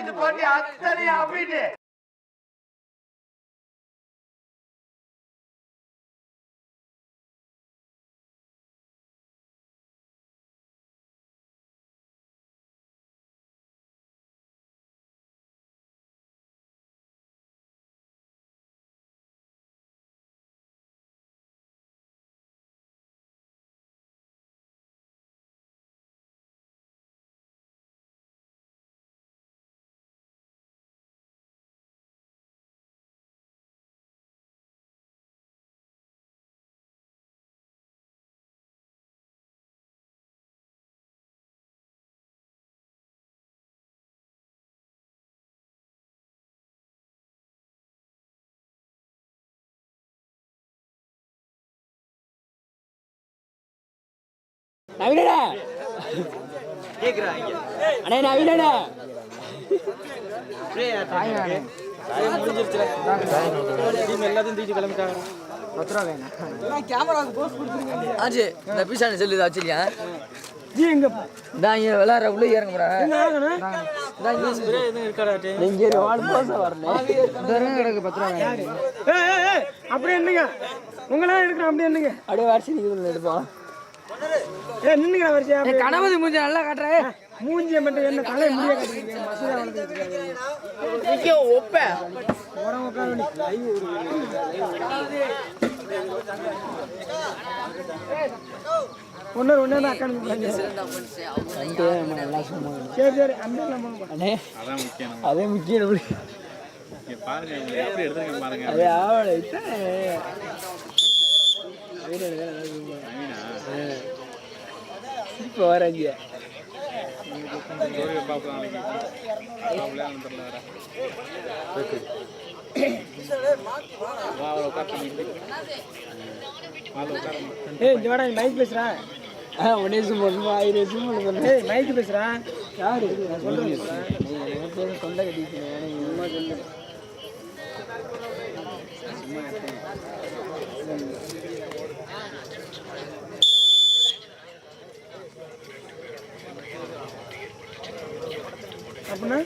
அடிச்சிட்டு போட்டி அத்தனை அப்படின்னு நவீனடா. அண்ணே நவீனடா. விளையாடுற உள்ள இறங்க அப்படியே என்னங்க உங்களாம் எடுக்கிறோம் அப்படியே என்னங்க அப்படியே நீங்க எடுப்போம். ஏ நின்னுங்க வரிசையா. கணபதி மூஞ்சி நல்லா காட்டுறேன் மூஞ்சியை மட்டும் என்ன தலை முடிய கட்டிக்கிறீங்க மசூதா வளர்த்து ஒப்பேன் உரம் உட்கார ஒன்று ஒன்று தான் அக்கா சரி சரி அந்த அதே முக்கியம் பாருங்க இந்த வாடா மைக் பேசுகிறேன் உடனே சும்மா ஆயிரம் சும்மா ஏய் மைக் யாரு? நான் சொல்றேன். சொல்றேன் தொண்டை கட்டிக்கிறேன் சும்மா சொல்லு. அப்படின்னா?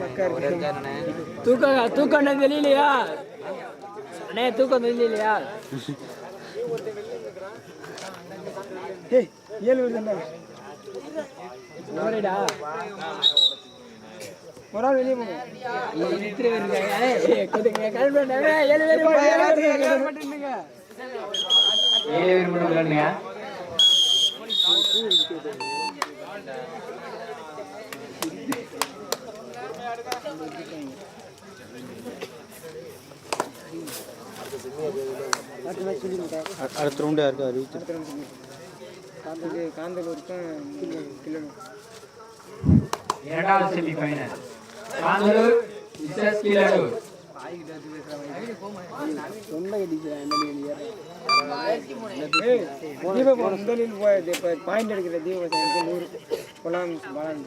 மக்கா இருக்கு தூக்கம் தூக்கம் தெரியலையா அண்ணே தூக்கம் தெரியலையா ஏய் ஏழு வருது என்ன ஓரேடா ஒரு ஆள் வெளியே போங்க இத்தனை பேர் இருக்காங்க ஏய், கொஞ்சம் கே- கிளம்பி வாங்க. ஏழு பேர் இருப்பாங்க. ஏழு பேர் மட்டும் அடுத்த ரவுண்டு யாருக்கு அறிவிச்சு காந்தல் காந்தலூருக்கும் இரண்டாவது semi final Kanthalur versus Keezhalur முதலில் பாயிண்ட் எடுக்கிற தீப நூறு கொலாம் கத்துறான்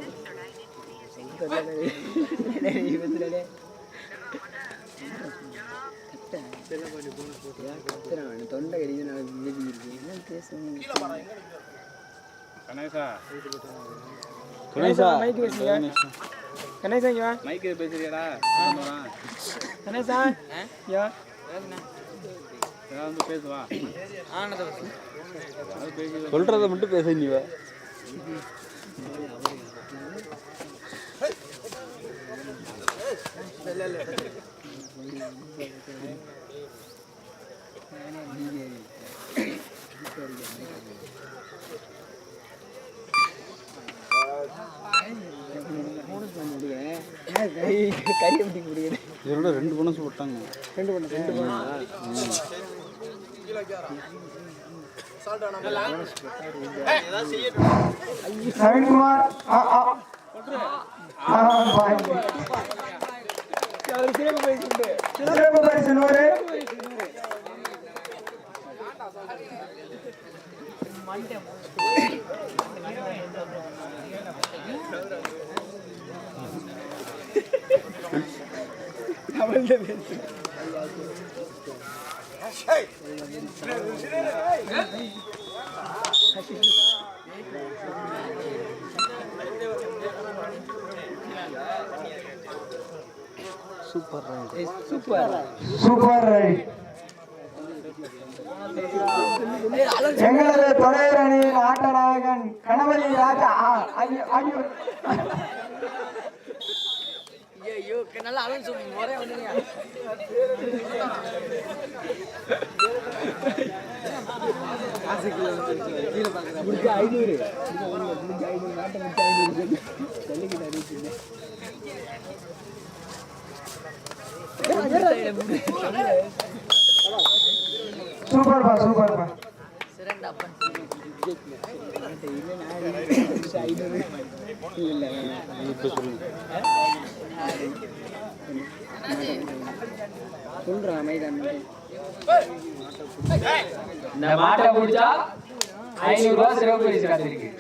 தொண்டை கடிச்சு நான் என்ன கணேசா. கணேசா. மைக் பேசுங்க கணேசா இங்க மைக்கு பேசுறியாடா? கணேசா? யா. ஏதாவது வந்து பேசுவா சொல்றத மட்டும் பேச நீ வா கை கை எப்படி முடியுது? இதோட ரெண்டு பணம் போட்டாங்க. ரெண்டு பண்ணு ரெண்டு பண்ணு பாயிண்ட் அவர் சிறப்பு போயிட்டு சிறப்பு பரிசு நூறு ரெண்டு சூப்பர் ரைட் எங்களது தொடையர் அணியின் ஆட்ட நாயகன் கணபதி ராஜா. ஆ, ஐயோ, நல்லா அலன் சொல்லுங்க ஒரே வந்துங்க சூப்பர்ப்பா சூப்பர்ப்பா. சிறந்த அப்பன் சொல்றான் மைதான் இந்த மாட்டை பிடிச்சா ஐநூறு ரூபாய் சிறப்பு பரிசு காத்திருக்கு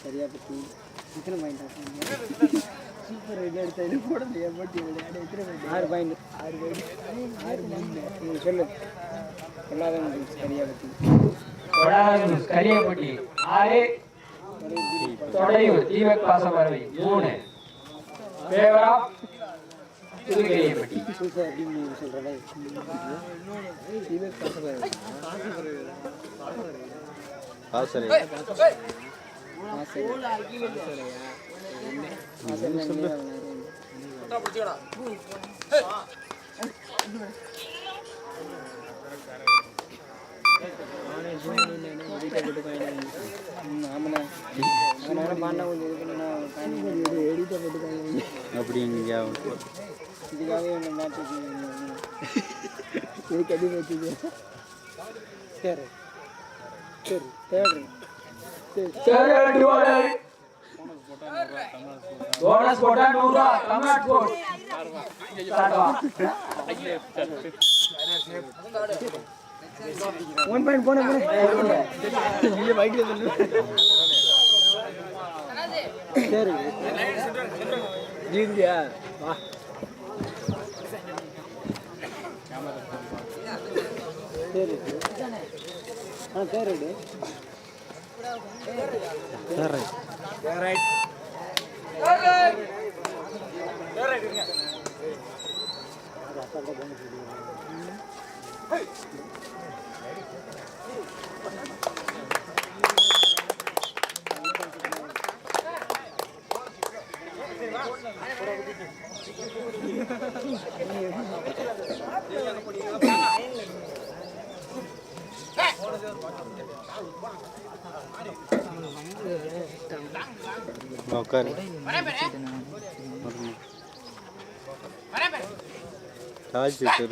சரியா பற்றி எத்தனை பாயிண்ட் சூப்பர் எடுத்த இது போட முடியாது போட்டி எத்தனை பாயிண்ட் ஆறு பாயிண்ட் ஆறு பாயிண்ட் ஆறு பாயிண்ட் சொல்லு பொருளாதாரம் சரியா பற்றி கொடாலூர் கரியப்பட்டி ஆறு தொடையூர் தீபக் மூணு பேவரா புதுக்கரியப்பட்டி அப்படின்னு நீ ஆசை அப்படிங்க இதுக்காகவே என்ன மேட்ச் இதுக்கு அடி வச்சுது சரி சரி தேவை போனஸ் போட்டா நூறு தமிழ்நாடு போட் ஒன் பாயிண்ட் போன சரி. ஜீந்தியா? வா. சரி. ஆ சரி உட்காரு சீட்டு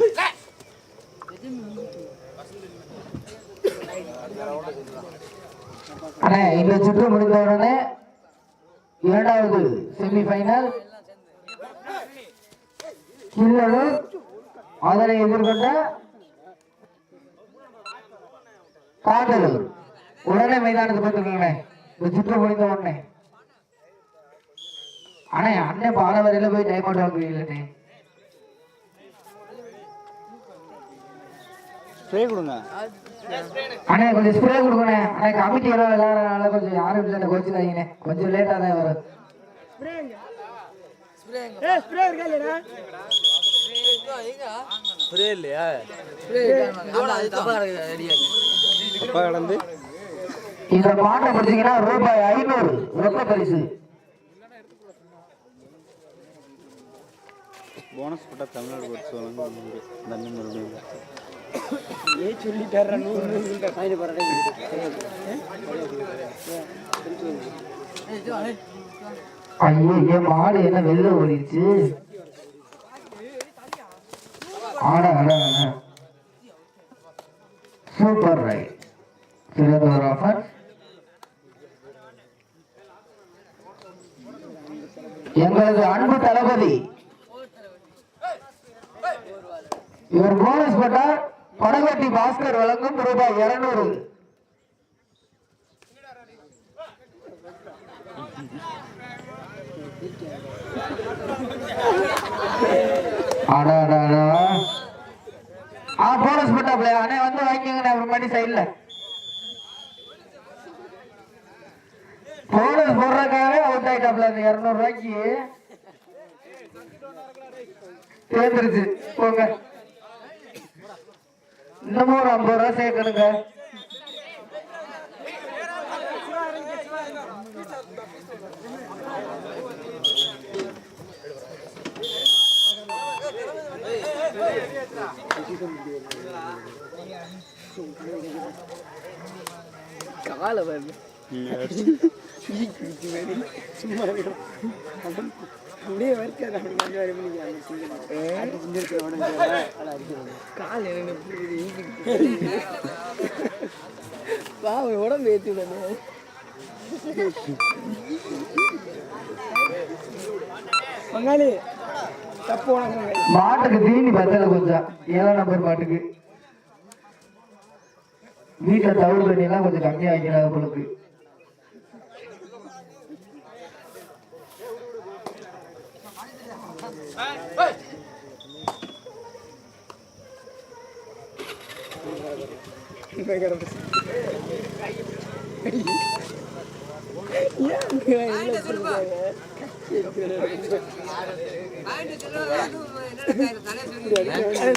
அண்ணே இந்த சுற்று முடிந்தவுடனே இரண்டாவது செமிஃபைனல் கில்லலூர் அதனை எதிர்கொண்ட பாண்டலூர் உடனே மைதானத்துக்கு வந்துருக்கீங்களே இந்த சுற்று முடிந்த உடனே. அண்ணே அண்ணே பாலவரையில போய் டைம் அவுட் வாங்குவீங்களே ஸ்ப்ரே கொடுங்க. அண்ணே கொஞ்சம் ஸ்ப்ரே கொடுக்கணே அண்ணே கமிட்டி எல்லாம் விளையாடுறதுனால கொஞ்சம் யாரும் இல்லை கோச்சுக்காதீங்கண்ணே கொஞ்சம் லேட்டாக தான் வரும் ஸ்ப்ரே இல்லையா? அப்பா கடந்து. இந்த மாட்டை பிடிச்சீங்கன்னா ரூபாய் ஐநூறு ரொக்க பரிசு. போனஸ் போட்டால் தமிழ்நாடு போட்டு சொல்லுங்க தண்ணி மறுபடியும். ஏ சொல்லிட்டாரா? நூறு நூறு ஃபைன் போடுறேன் ஐயோ என் மாடு என்ன வெளில ஓடிடுச்சு? ஆட ஆட ஆட. சூப்பர் ரைட் சிறந்த ஒரு ஆஃபர் எங்களது அன்பு தளபதி. இவர் போனஸ் பட்டார். படகட்டி பாஸ்கர் வழங்கும் ரூபாய் இருநூறு. அடாடாடா. ஆ போனஸ் பட்டாப்ல அண்ணே வந்து வாங்கிக்கோங்கண்ணே ஒரு மணி சைடுல போனஸ் போடுறதுக்காகவே அவுட் ஆயிட்டாப்ல அந்த இருநூறு ரூபாய்க்கு. தேர்ந்துருச்சு போங்க. இன்னமும் ஒரு ஐம்பது ரூபா சேர்க்கணுங்க. காலை வருது சும்மா அப்படியே வரைக்காது செஞ்சிருக்கிற உடனே அடிக்கிறது கால் பாவம் உடம்பு ஏற்றி விடணும் பங்காளி தப்பு உனக்கு. மாட்டுக்கு தீனி பத்தல கொஞ்சம். ஏழாம் நம்பர் மாட்டுக்கு. வீட்டுல தவிடு தண்ணி எல்லாம் கொஞ்சம் கம்மியா வைக்கிறாங்க உங்களுக்கு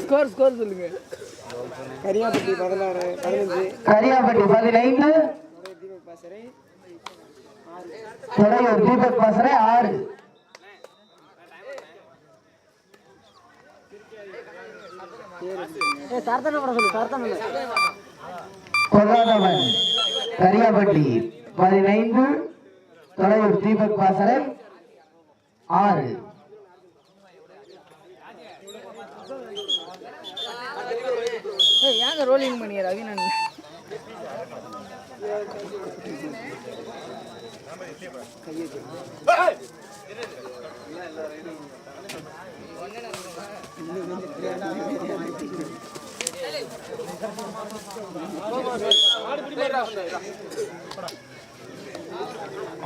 ஸ்கோர் ஸ்கோர் சொல்லுங்க. கரியாப்பட்டி பதினாறு பதினஞ்சு. கரியாப்பட்டி பதினைந்து. துறையூர் தீபக் பாசறை ஆறு. சரத்தனை படம் சொல்லு சரத்தனை கொல்லாதவன் கரியாப்பட்டி பதினைந்து துறையூர் தீபக் பாசறை ஆறு. ஏங்க ரோலிங் பண்ணியா ரவி நான்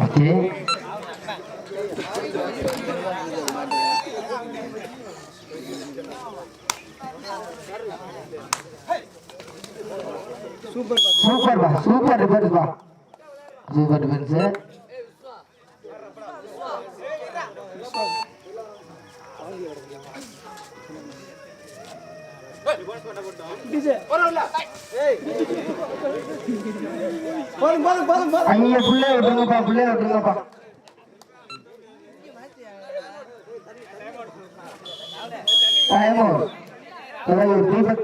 ஓகே சூப்பர் பாஸ் சூப்பர் பா சூப்பர் டிஃபென்ஸ் பா சூப்பர் டிஃபென்ஸ்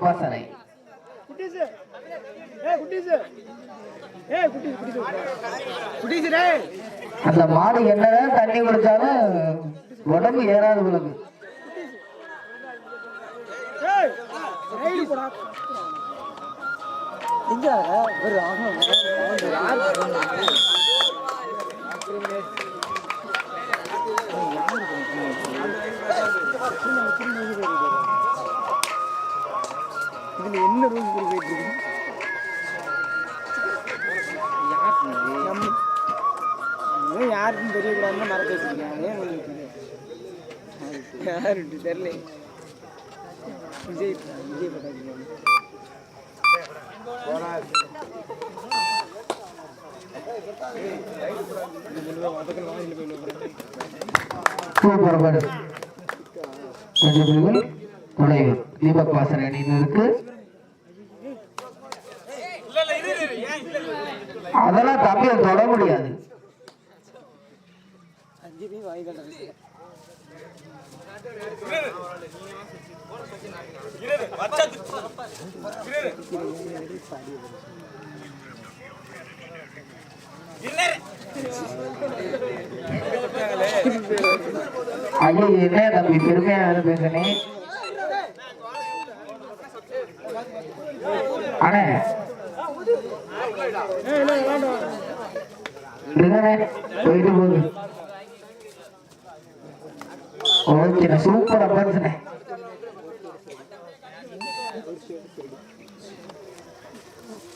பாசறை குட்டீஸ் ஏய் குட்டீஸ் ஏய் குட்டீஸ். குட்டீஸ் குட்டீஸ் ரே அந்த மாடு என்னதான் தண்ணி குடிச்சாலும் உடம்பு ஏறாது உங்களுக்கு ஏய் ரைடு போடா எங்க ஒரு ஆமா இதுல என்ன ரூல் போயிட்டு இருக்கு நம்ம யாருக்கும் தெரியக்கூடாதுன்னு மறக்க வச்சிருக்கேன் ஏன் உங்களுக்கு யாரு தெரியல விஜய் விஜய் துறையூர் தீபக் பாசறை அணியினருக்கு அதெல்லாம் தம்பியை தொட முடியாது. அஞ்சு பேர் கட்டுறது. ஐயோ என்ன தம்பி பெருமையா வேலை பேசுனே அண்ணே. போயிட்டு போகுது சூப்பர் அப்பான்ஸ்ண்ணே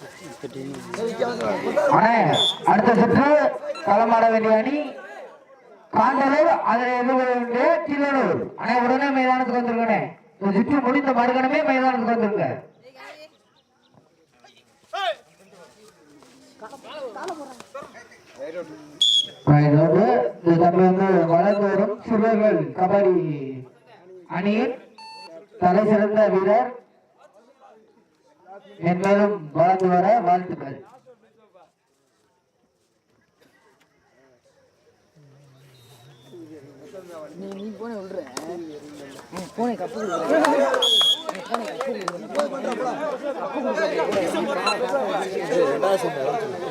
அண்ணே அடுத்த சுற்று களமாட வேண்டிய அணி காண்டலூர் அதில் எதிர்கொள்ள கிள்ளலூர் அண்ணே உடனே மைதானத்துக்கு வந்துருங்கண்ணே. இந்த சுற்று முடிந்த மறுகணமே மைதானத்துக்கு வந்துருங்க. தம்பி வந்து வளர்ந்து வரும் சிறுவர்கள் கபடி அணியின் தலை சிறந்த வீரர் மென்மேலும் வளர்ந்து வர வாழ்த்துக்கள் நீ நீ போனே விடுற போனே கப்பு போனே கப்பு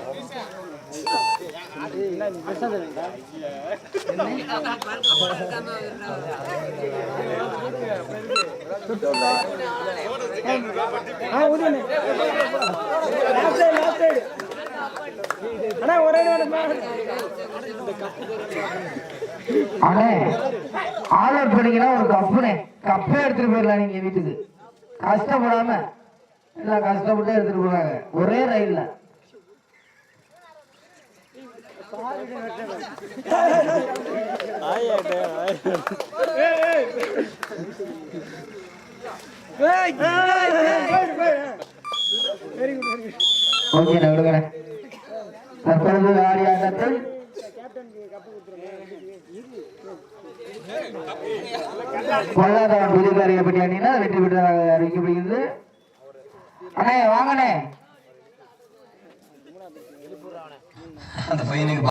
அண்ணே ஆர்டர் பண்ணீங்கன்னா ஒரு கப்புனே கப்பே எடுத்துட்டு போயிடலாம் நீங்க வீட்டுக்கு. கஷ்டப்படாம எல்லாம் கஷ்டப்பட்டு எடுத்துட்டு போறாங்க. ஒரே ரயில்ல. தற்பொழுது ஆடிய ஆட்டத்தில் பொருளாதார புதுக்காரியப்பட்டி அணினா வெற்றி பெற்றதாக அறிவிக்கப்படுகிறது. அண்ணே வாங்கண்ணே. அந்த பையனுக்கு